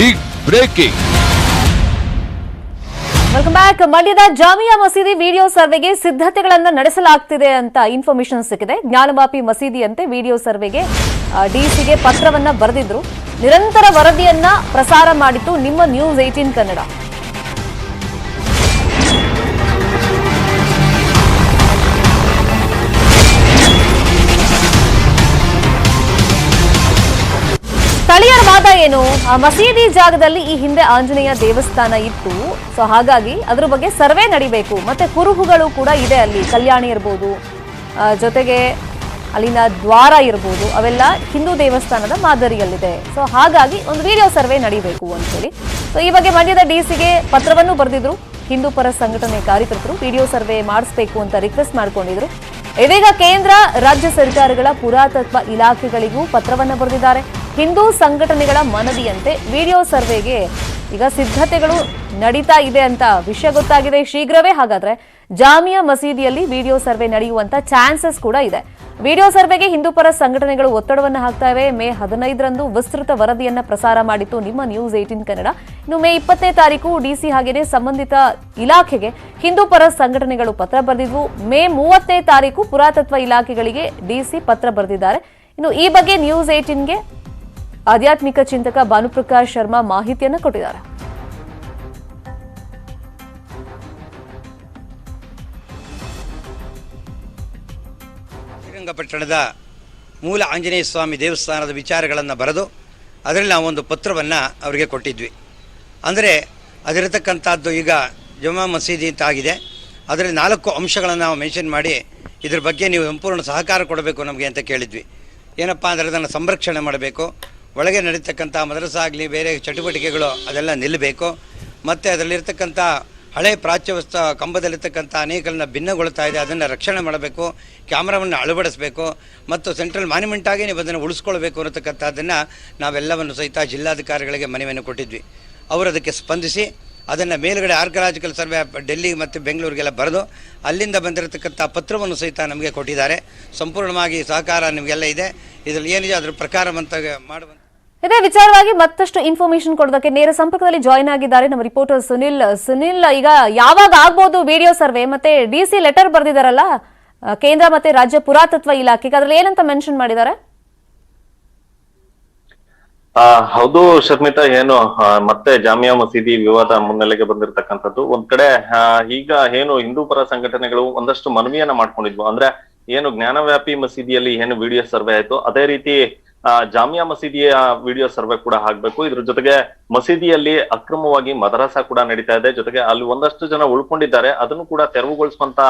Big breaking welcome back ಮಂಡ್ಯದ ಜಾಮಿಯಾ ಮಸೀದಿ video ಸರ್ವೆಗೆ ಸಿದ್ಧತೆಗಳನ್ನು ನಡೆಸಲಾಗ್ತಿದೆ ಅಂತ ಇನ್ಫಾರ್ಮೇಶನ್ ಸಿಕ್ಕಿದೆ. ಜ್ಞಾನವಾಪಿ ಮಸೀದಿಯಂತೆ ವಿಡಿಯೋ ಸರ್ವೆಗೆ ಡಿಸಿಗೆ ಪತ್ರವನ್ನ ಬರೆದಿದ್ರು. ನಿರಂತರ ವರದಿಯನ್ನ ಪ್ರಸಾರ ಮಾಡಿತ್ತು ನಿಮ್ಮ ನ್ಯೂಸ್ ಏಟೀನ್ ಕನ್ನಡ. ಏನು? ಆ, ಮಸೀದಿ ಜಾಗದಲ್ಲಿ ಈ ಹಿಂದೆ ಆಂಜನೇಯ ದೇವಸ್ಥಾನ ಇತ್ತು. ಸೊ ಹಾಗಾಗಿ ಅದ್ರ ಬಗ್ಗೆ ಸರ್ವೆ ನಡಿಬೇಕು. ಮತ್ತೆ ಕುರುಹುಗಳು ಕೂಡ ಇದೆ ಅಲ್ಲಿ. ಕಲ್ಯಾಣಿ ಇರ್ಬೋದು ಜೊತೆಗೆ ಅಲ್ಲಿನ ದ್ವಾರ ಇರ್ಬೋದು. ಅವೆಲ್ಲ ಹಿಂದೂ ದೇವಸ್ಥಾನದ ಮಾದರಿಯಲ್ಲಿದೆ. ಸೊ ಹಾಗಾಗಿ ಒಂದು ವಿಡಿಯೋ ಸರ್ವೆ ನಡಿಬೇಕು ಅಂತ ಹೇಳಿ ಸೊ ಈ ಬಗ್ಗೆ ಮಂಡ್ಯದ ಡಿ ಸಿಗೆ ಪತ್ರವನ್ನು ಬರೆದಿದ್ರು. ಹಿಂದೂ ಪರ ಸಂಘಟನೆ ಕಾರ್ಯಕರ್ತರು ವಿಡಿಯೋ ಸರ್ವೆ ಮಾಡಿಸ್ಬೇಕು ಅಂತ ರಿಕ್ವೆಸ್ಟ್ ಮಾಡ್ಕೊಂಡಿದ್ರು. ಇದೀಗ ಕೇಂದ್ರ, ರಾಜ್ಯ ಸರ್ಕಾರಗಳ ಪುರಾತತ್ವ ಇಲಾಖೆಗಳಿಗೂ ಪತ್ರವನ್ನು ಬರೆದಿದ್ದಾರೆ. ಹಿಂದೂ ಸಂಘಟನೆಗಳ ಮನವಿಯಂತೆ ವಿಡಿಯೋ ಸರ್ವೆಗೆ ಈಗ ಸಿದ್ಧತೆಗಳು ನಡೀತಾ ಇದೆ ಅಂತ ವಿಷಯ ಗೊತ್ತಾಗಿದೆ. ಶೀಘ್ರವೇ ಹಾಗಾದ್ರೆ ಜಾಮಿಯಾ ಮಸೀದಿಯಲ್ಲಿ ವಿಡಿಯೋ ಸರ್ವೆ ನಡೆಯುವಂತ ಚಾನ್ಸಸ್ ಕೂಡ ಇದೆ. ವಿಡಿಯೋ ಸರ್ವೆಗೆ ಹಿಂದೂ ಪರ ಸಂಘಟನೆಗಳು ಒತ್ತಡವನ್ನು ಹಾಕ್ತಾ ಇವೆ. ಮೇ ಹದಿನೈದರಂದು ವಿಸ್ತೃತ ವರದಿಯನ್ನ ಪ್ರಸಾರ ಮಾಡಿತ್ತು ನಿಮ್ಮ ನ್ಯೂಸ್ ಏಟೀನ್ ಕನ್ನಡ. ಇನ್ನು ಮೇ ಇಪ್ಪತ್ತನೇ ತಾರೀಕು ಡಿಸಿ ಹಾಗೆಯೇ ಸಂಬಂಧಿತ ಇಲಾಖೆಗೆ ಹಿಂದೂ ಪರ ಸಂಘಟನೆಗಳು ಪತ್ರ ಬರೆದಿದ್ವು. ಮೇ ಮೂವತ್ತನೇ ತಾರೀಕು ಪುರಾತತ್ವ ಇಲಾಖೆಗಳಿಗೆ ಡಿಸಿ ಪತ್ರ ಬರೆದಿದ್ದಾರೆ. ಇನ್ನು ಈ ಬಗ್ಗೆ ನ್ಯೂಸ್ ಏಟೀನ್ಗೆ ಆಧ್ಯಾತ್ಮಿಕ ಚಿಂತಕ ಭಾನುಪ್ರಕಾಶ್ ಶರ್ಮಾ ಮಾಹಿತಿಯನ್ನು ಕೊಟ್ಟಿದ್ದಾರೆ. ಶ್ರೀರಂಗಪಟ್ಟಣದ ಮೂಲ ಆಂಜನೇಯ ಸ್ವಾಮಿ ದೇವಸ್ಥಾನದ ವಿಚಾರಗಳನ್ನು ಬರೆದು ಅದರಲ್ಲಿ ಒಂದು ಪತ್ರವನ್ನು ಅವರಿಗೆ ಕೊಟ್ಟಿದ್ವಿ. ಅಂದರೆ ಅದಿರತಕ್ಕಂಥದ್ದು ಈಗ ಜಮಾ ಮಸೀದಿ ಅಂತ ಆಗಿದೆ. ಅದರಲ್ಲಿ ನಾಲ್ಕು ಅಂಶಗಳನ್ನು ನಾವು ಮೆನ್ಷನ್ ಮಾಡಿ ಇದ್ರ ಬಗ್ಗೆ ನೀವು ಸಂಪೂರ್ಣ ಸಹಕಾರ ಕೊಡಬೇಕು ನಮಗೆ ಅಂತ ಕೇಳಿದ್ವಿ. ಏನಪ್ಪ ಅಂದರೆ ಅದನ್ನು ಸಂರಕ್ಷಣೆ ಮಾಡಬೇಕು. ಒಳಗೆ ನಡೀತಕ್ಕಂಥ ಮದ್ರಸ ಆಗಲಿ, ಬೇರೆ ಚಟುವಟಿಕೆಗಳು ಅದೆಲ್ಲ ನಿಲ್ಲಬೇಕು. ಮತ್ತು ಅದರಲ್ಲಿರ್ತಕ್ಕಂಥ ಹಳೆ ಪ್ರಾಚ್ಯವಸ್ತ ಕಂಬದಲ್ಲಿರ್ತಕ್ಕಂಥ ಅನೇಕರನ್ನ ಭಿನ್ನಗೊಳ್ತಾ ಇದೆ, ಅದನ್ನು ರಕ್ಷಣೆ ಮಾಡಬೇಕು, ಕ್ಯಾಮ್ರಾವನ್ನು ಅಳವಡಿಸಬೇಕು, ಮತ್ತು ಸೆಂಟ್ರಲ್ ಮಾನ್ಯುಮೆಂಟ್ ಆಗಿ ನೀವು ಅದನ್ನು ಉಳಿಸ್ಕೊಳ್ಬೇಕು ಅನ್ನತಕ್ಕಂಥದ್ದನ್ನು ನಾವೆಲ್ಲವನ್ನು ಸಹಿತ ಜಿಲ್ಲಾಧಿಕಾರಿಗಳಿಗೆ ಮನವಿಯನ್ನು ಕೊಟ್ಟಿದ್ವಿ. ಅವರು ಅದಕ್ಕೆ ಸ್ಪಂದಿಸಿ ಅದನ್ನು ಮೇಲುಗಡೆ ಆರ್ಕಲಾಜಿಕಲ್ ಸರ್ವೆ ಡೆಲ್ಲಿ ಮತ್ತು ಬೆಂಗಳೂರಿಗೆಲ್ಲ ಬರೆದು, ಅಲ್ಲಿಂದ ಬಂದಿರತಕ್ಕಂಥ ಪತ್ರವನ್ನು ಸಹಿತ ನಮಗೆ ಕೊಟ್ಟಿದ್ದಾರೆ. ಸಂಪೂರ್ಣವಾಗಿ ಸಹಕಾರ ನಿಮಗೆಲ್ಲ ಇದೆ. ಇದರಲ್ಲಿ ಏನಿದೆ ಅದ್ರ ಪ್ರಕಾರವಂತ ಮಾಡುವಂಥ ಇದೇ ವಿಚಾರವಾಗಿ ಮತ್ತಷ್ಟು ಇನ್ಫಾರ್ಮೇಶನ್ ಕೊಡೋದಕ್ಕೆ ನೇರ ಸಂಪರ್ಕದಲ್ಲಿ ಜಾಯಿನ್ ಆಗಿದ್ದಾರೆ ನಮ್ಮ ರಿಪೋರ್ಟರ್ ಸುನಿಲ್. ಸುನಿಲ್, ಈಗ ಯಾವಾಗ ಆಗ್ಬೋದು ವಿಡಿಯೋ ಸರ್ವೆ ಮತ್ತೆ ಡಿ ಸಿ ಲೆಟರ್ ಬರೆದಿದ್ದಾರಲ್ಲ ಕೇಂದ್ರ ಮತ್ತೆ ರಾಜ್ಯ ಪುರಾತತ್ವ ಇಲಾಖೆಗೆ, ಅದ್ರಲ್ಲಿ ಏನಂತ ಮೆನ್ಷನ್ ಮಾಡಿದ್ದಾರೆ? ಹೌದು ಶರ್ಮಿತಾ ಏನು ಮತ್ತೆ ಜಾಮಿಯಾ ಮಸೀದಿ ವಿವಾದ ಮುನ್ನೆಲೆಗೆ ಬಂದಿರತಕ್ಕಂಥದ್ದು. ಒಂದ್ ಕಡೆ ಆ, ಈಗ ಏನು ಹಿಂದೂ ಪರ ಸಂಘಟನೆಗಳು ಒಂದಷ್ಟು ಮನವಿಯನ್ನ ಮಾಡ್ಕೊಂಡಿದ್ವು. ಅಂದ್ರೆ ಏನು ಜ್ಞಾನವ್ಯಾಪಿ ಮಸೀದಿಯಲ್ಲಿ ಏನು ವಿಡಿಯೋ ಸರ್ವೆ ಆಯ್ತು ಅದೇ ರೀತಿ ಆ, ಜಾಮಿಯಾ ಮಸೀದಿಯ ವಿಡಿಯೋ ಸರ್ವೆ ಕೂಡ ಆಗ್ಬೇಕು. ಇದ್ರ ಜೊತೆಗೆ ಮಸೀದಿಯಲ್ಲಿ ಅಕ್ರಮವಾಗಿ ಮದರಸ ಕೂಡ ನಡೀತಾ ಇದೆ. ಜೊತೆಗೆ ಅಲ್ಲಿ ಒಂದಷ್ಟು ಜನ ಉಳ್ಕೊಂಡಿದ್ದಾರೆ. ಅದನ್ನು ಕೂಡ ತೆರವುಗೊಳಿಸುವಂತ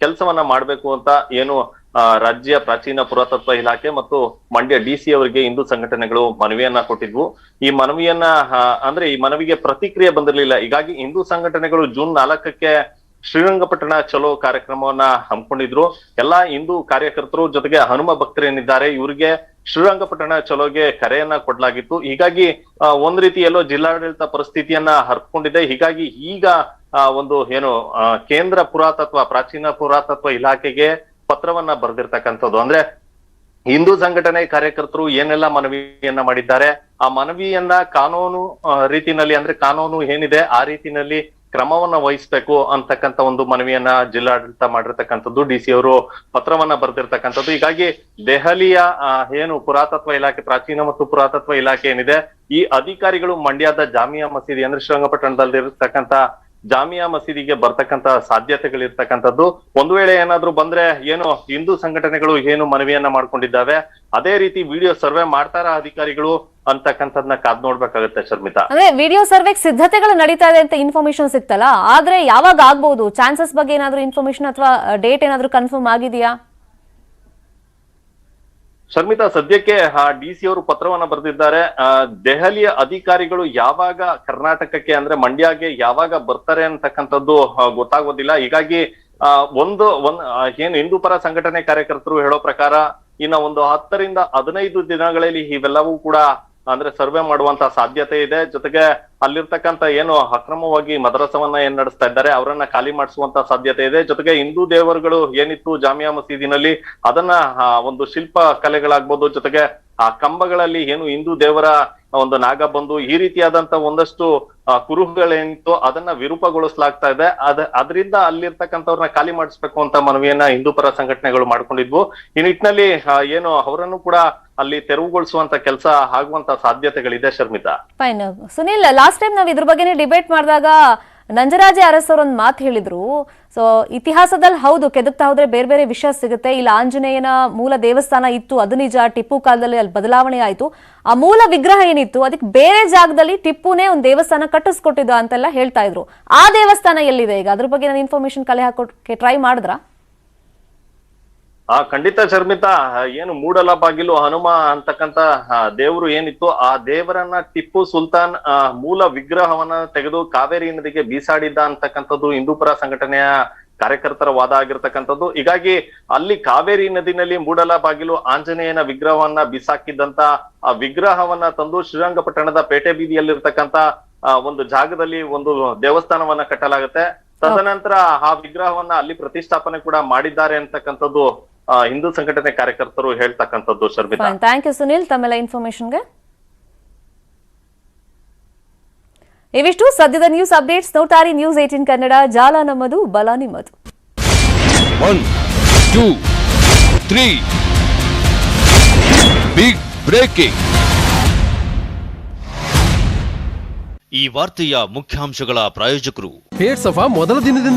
ಕೆಲಸವನ್ನ ಮಾಡ್ಬೇಕು ಅಂತ ಏನು ಆ, ರಾಜ್ಯ ಪ್ರಾಚೀನ ಪುರಾತತ್ವ ಇಲಾಖೆ ಮತ್ತು ಮಂಡ್ಯ ಡಿಸಿ ಅವರಿಗೆ ಹಿಂದೂ ಸಂಘಟನೆಗಳು ಮನವಿಯನ್ನ ಕೊಟ್ಟಿದ್ವು. ಈ ಮನವಿಯನ್ನ ಅಂದ್ರೆ ಈ ಮನವಿಗೆ ಪ್ರತಿಕ್ರಿಯೆ ಬಂದಿರಲಿಲ್ಲ. ಹೀಗಾಗಿ ಹಿಂದೂ ಸಂಘಟನೆಗಳು ಜೂನ್ ನಾಲ್ಕಕ್ಕೆ ಶ್ರೀರಂಗಪಟ್ಟಣ ಚಲೋ ಕಾರ್ಯಕ್ರಮವನ್ನ ಹಮ್ಮಿಕೊಂಡಿದ್ರು. ಎಲ್ಲಾ ಹಿಂದೂ ಕಾರ್ಯಕರ್ತರು ಜೊತೆಗೆ ಹನುಮ ಭಕ್ತರೇನಿದ್ದಾರೆ, ಇವರಿಗೆ ಶ್ರೀರಂಗಪಟ್ಟಣ ಚಲೋಗೆ ಕರೆಯನ್ನ ಕೊಡಲಾಗಿತ್ತು. ಹೀಗಾಗಿ ಒಂದ್ ರೀತಿ ಎಲ್ಲೋ ಜಿಲ್ಲಾಡಳಿತ ಪರಿಸ್ಥಿತಿಯನ್ನ ಹರ್ಕೊಂಡಿದೆ. ಹೀಗಾಗಿ ಈಗ ಒಂದು ಏನು ಕೇಂದ್ರ ಪುರಾತತ್ವ, ಪ್ರಾಚೀನ ಪುರಾತತ್ವ ಇಲಾಖೆಗೆ ಪತ್ರವನ್ನ ಬರೆದಿರ್ತಕ್ಕಂಥದ್ದು. ಅಂದ್ರೆ ಹಿಂದೂ ಸಂಘಟನೆ ಕಾರ್ಯಕರ್ತರು ಏನೆಲ್ಲ ಮನವಿಯನ್ನ ಮಾಡಿದ್ದಾರೆ? ಆ ಮನವಿಯನ್ನ ಕಾನೂನು ರೀತಿನಲ್ಲಿ ಅಂದ್ರೆ ಕಾನೂನು ಏನಿದೆ, ಆ ರೀತಿನಲ್ಲಿ ಕ್ರಮವನ್ನ ವಹಿಸ್ಬೇಕು ಅಂತಕ್ಕಂತ ಒಂದು ಮನವಿಯನ್ನ ಜಿಲ್ಲಾಡಳಿತ ಮಾಡಿರ್ತಕ್ಕಂಥದ್ದು, ಡಿ ಸಿ ಅವರು ಪತ್ರವನ್ನ ಬರೆದಿರ್ತಕ್ಕಂಥದ್ದು. ಹೀಗಾಗಿ ದೆಹಲಿಯ ಏನು ಪುರಾತತ್ವ ಇಲಾಖೆ, ಪ್ರಾಚೀನ ಮತ್ತು ಪುರಾತತ್ವ ಇಲಾಖೆ ಏನಿದೆ, ಈ ಅಧಿಕಾರಿಗಳು ಮಂಡ್ಯದ ಜಾಮಿಯಾ ಮಸೀದಿ ಅಂದ್ರೆ ಶ್ರೀರಂಗಪಟ್ಟಣದಲ್ಲಿ ಇರತಕ್ಕಂತ ಜಾಮಿಯಾ ಮಸೀದಿಗೆ ಬರ್ತಕ್ಕಂತ ಸಾಧ್ಯತೆಗಳಿರ್ತಕ್ಕಂಥದ್ದು. ಒಂದು ವೇಳೆ ಏನಾದ್ರೂ ಬಂದ್ರೆ ಏನು ಹಿಂದೂ ಸಂಘಟನೆಗಳು ಏನು ಮನವಿಯನ್ನ ಮಾಡ್ಕೊಂಡಿದ್ದಾವೆ? ಅದೇ ರೀತಿ ವಿಡಿಯೋ ಸರ್ವೆ ಮಾಡ್ತಾರ ಅಧಿಕಾರಿಗಳು ಅಂತಕ್ಕಂಥದ್ನ ಕಾದ್ ನೋಡ್ಬೇಕಾಗತ್ತೆ ಶರ್ಮಿತಾ. ಅಂದ್ರೆ ವಿಡಿಯೋ ಸರ್ವೆಗೆ ಸಿದ್ಧತೆಗಳು ನಡೀತಾ ಇದೆ ಅಂತ ಇನ್ಫಾರ್ಮೇಶನ್ ಸಿಕ್ತಲ್ಲ ಆದ್ರೆ ಯಾವಾಗ ಆಗ್ಬಹುದು ಚಾನ್ಸಸ್ ಬಗ್ಗೆ ಏನಾದ್ರೂ ಇನ್ಫಾರ್ಮೇಶನ್ ಅಥವಾ ಡೇಟ್ ಏನಾದ್ರೂ ಕನ್ಫರ್ಮ್ ಆಗಿದೆಯಾ? ಶರ್ಮಿತಾ, ಸದ್ಯಕ್ಕೆ ಡಿ ಸಿ ಅವರು ಪತ್ರವನ್ನ ಬರೆದಿದ್ದಾರೆ. ದೆಹಲಿಯ ಅಧಿಕಾರಿಗಳು ಯಾವಾಗ ಕರ್ನಾಟಕಕ್ಕೆ ಅಂದ್ರೆ ಮಂಡ್ಯಗೆ ಯಾವಾಗ ಬರ್ತಾರೆ ಅಂತಕ್ಕಂಥದ್ದು ಗೊತ್ತಾಗೋದಿಲ್ಲ. ಹೀಗಾಗಿ ಒಂದು, ಒಂದ್ ಏನು ಹಿಂದೂ ಪರ ಸಂಘಟನೆ ಕಾರ್ಯಕರ್ತರು ಹೇಳೋ ಪ್ರಕಾರ, ಇನ್ನ ಒಂದು ಹತ್ತರಿಂದ ಹದಿನೈದು ದಿನಗಳಲ್ಲಿ ಇವೆಲ್ಲವೂ ಕೂಡ ಅಂದ್ರೆ ಸರ್ವೆ ಮಾಡುವಂತ ಸಾಧ್ಯತೆ ಇದೆ. ಜೊತೆಗೆ ಅಲ್ಲಿರ್ತಕ್ಕಂತ ಏನು ಅಕ್ರಮವಾಗಿ ಮದರಸವನ್ನ ಏನ್ ನಡೆಸ್ತಾ ಇದ್ದಾರೆ, ಅವರನ್ನ ಖಾಲಿ ಮಾಡಿಸುವಂತ ಸಾಧ್ಯತೆ ಇದೆ. ಜೊತೆಗೆ ಹಿಂದೂ ದೇವರುಗಳು ಏನಿತ್ತು ಜಾಮಿಯಾ ಮಸೀದಿನಲ್ಲಿ, ಅದನ್ನ ಒಂದು ಶಿಲ್ಪ ಕಲೆಗಳಾಗ್ಬೋದು ಜೊತೆಗೆ ಆ ಕಂಬಗಳಲ್ಲಿ ಏನು ಹಿಂದೂ ದೇವರ ಒಂದು ನಾಗ ಬಂದು ಈ ರೀತಿಯಾದಂತ ಒಂದಷ್ಟು ಕುರುಹುಗಳೇನಿತ್ತು ಅದನ್ನ ವಿರೂಪಗೊಳಿಸಲಾಗ್ತಾ ಇದೆ. ಅದ, ಅದರಿಂದ ಅಲ್ಲಿರ್ತಕ್ಕಂಥವ್ರನ್ನ ಖಾಲಿ ಮಾಡಿಸ್ಬೇಕು ಅಂತ ಮನವಿಯನ್ನ ಹಿಂದೂ ಪರ ಸಂಘಟನೆಗಳು ಮಾಡ್ಕೊಂಡಿದ್ವು. ಈ ನಿಟ್ಟಿನಲ್ಲಿ ಏನು ಅವರನ್ನು ಕೂಡ ಅಲ್ಲಿ ತೆರವುಗೊಳಿಸುವಂತ ಕೆಲಸ ಆಗುವಂತ ಸಾಧ್ಯತೆಗಳಿದೆ Sharmita. Fine Sunil last time ನಾವು ಇದ್ರ ಬಗ್ಗೆನೇ ಡಿಬೇಟ್ ಮಾಡಿದಾಗ ನಂಜರಾಜೆ ಅರಸ್ ಅವ್ರ ಒಂದು ಮಾತು ಹೇಳಿದ್ರು. ಸೊ ಇತಿಹಾಸದಲ್ಲಿ ಹೌದು, ಕೆದಕ್ತಾ ಹೋದ್ರೆ ಬೇರೆ ಬೇರೆ ವಿಷಯ ಸಿಗುತ್ತೆ. ಇಲ್ಲಿ, ಆಂಜನೇಯನ ಮೂಲ ದೇವಸ್ಥಾನ ಇತ್ತು, ಅದು ನಿಜ, ಟಿಪ್ಪು ಕಾಲದಲ್ಲಿ ಅಲ್ಲಿ ಬದಲಾವಣೆ ಆಯಿತು. ಆ ಮೂಲ ವಿಗ್ರಹ ಏನಿತ್ತು ಅದಕ್ಕೆ ಬೇರೆ ಜಾಗದಲ್ಲಿ ಟಿಪ್ಪುನೇ ಒಂದು ದೇವಸ್ಥಾನ ಕಟ್ಟಿಸ್ಕೊಟ್ಟಿದ್ದ ಅಂತೆಲ್ಲ ಹೇಳ್ತಾ ಇದ್ರು. ಆ ದೇವಸ್ಥಾನ ಎಲ್ಲಿದೆ ಈಗ? ಅದ್ರ ಬಗ್ಗೆ ನಾನು ಇನ್ಫಾರ್ಮೇಶನ್ ಕಲೆ ಹಾಕೋಕೆ ಟ್ರೈ ಮಾಡಿದ್ರಾ? ಆ, ಖಂಡಿತ ಶರ್ಮಿತಾ ಏನು ಮೂಡಲ ಬಾಗಿಲು ಹನುಮ ಅಂತಕ್ಕಂತ ದೇವರು ಏನಿತ್ತು, ಆ ದೇವರನ್ನ ಟಿಪ್ಪು ಸುಲ್ತಾನ್ ಮೂಲ ವಿಗ್ರಹವನ್ನ ತೆಗೆದು ಕಾವೇರಿ ನದಿಗೆ ಬೀಸಾಡಿದ್ದ ಅಂತಕ್ಕಂಥದ್ದು ಹಿಂದೂಪುರ ಸಂಘಟನೆಯ ಕಾರ್ಯಕರ್ತರ ವಾದ ಆಗಿರ್ತಕ್ಕಂಥದ್ದು. ಹೀಗಾಗಿ ಅಲ್ಲಿ ಕಾವೇರಿ ನದಿನಲ್ಲಿ ಮೂಡಲ ಬಾಗಿಲು ಆಂಜನೇಯನ ವಿಗ್ರಹವನ್ನ ಬಿಸಾಕಿದ್ದಂತ, ಆ ವಿಗ್ರಹವನ್ನ ತಂದು ಶ್ರೀರಂಗಪಟ್ಟಣದ ಪೇಟೆ ಬೀದಿಯಲ್ಲಿರ್ತಕ್ಕಂತ ಒಂದು ಜಾಗದಲ್ಲಿ ಒಂದು ದೇವಸ್ಥಾನವನ್ನ ಕಟ್ಟಲಾಗುತ್ತೆ. ತದನಂತರ ಆ ವಿಗ್ರಹವನ್ನ ಅಲ್ಲಿ ಪ್ರತಿಷ್ಠಾಪನೆ ಕೂಡ ಮಾಡಿದ್ದಾರೆ ಅಂತಕ್ಕಂಥದ್ದು ಹಿಂದೂ ಸಂಘಟನೆ ಕಾರ್ಯಕರ್ತರು ಹೇಳ್ತಕ್ಕಂಥದ್ದು ಶರ್ಮಿತಾ. ಥ್ಯಾಂಕ್ ಯು ಸುನಿಲ್ ತಮ್ಮೆಲ್ಲ ಇನ್ಫಾರ್ಮೇಶನ್ಗೆ ಇವಿಷ್ಟು ಸದ್ಯದ ನ್ಯೂಸ್ ಅಪ್ಡೇಟ್ಸ್ ನೋಟಾರಿ ನ್ಯೂಸ್ ಏಟಿನ್ ಕನ್ನಡ. ಜಾಲ ನಮ್ಮದು ಬಲ ನಿಮ್ಮದು. One two three big breaking ಈ ವಾರ್ತೆಯ ಮುಖ್ಯಾಂಶಗಳ ಪ್ರಾಯೋಜಕರು. ಮೊದಲ ದಿನದಿಂದ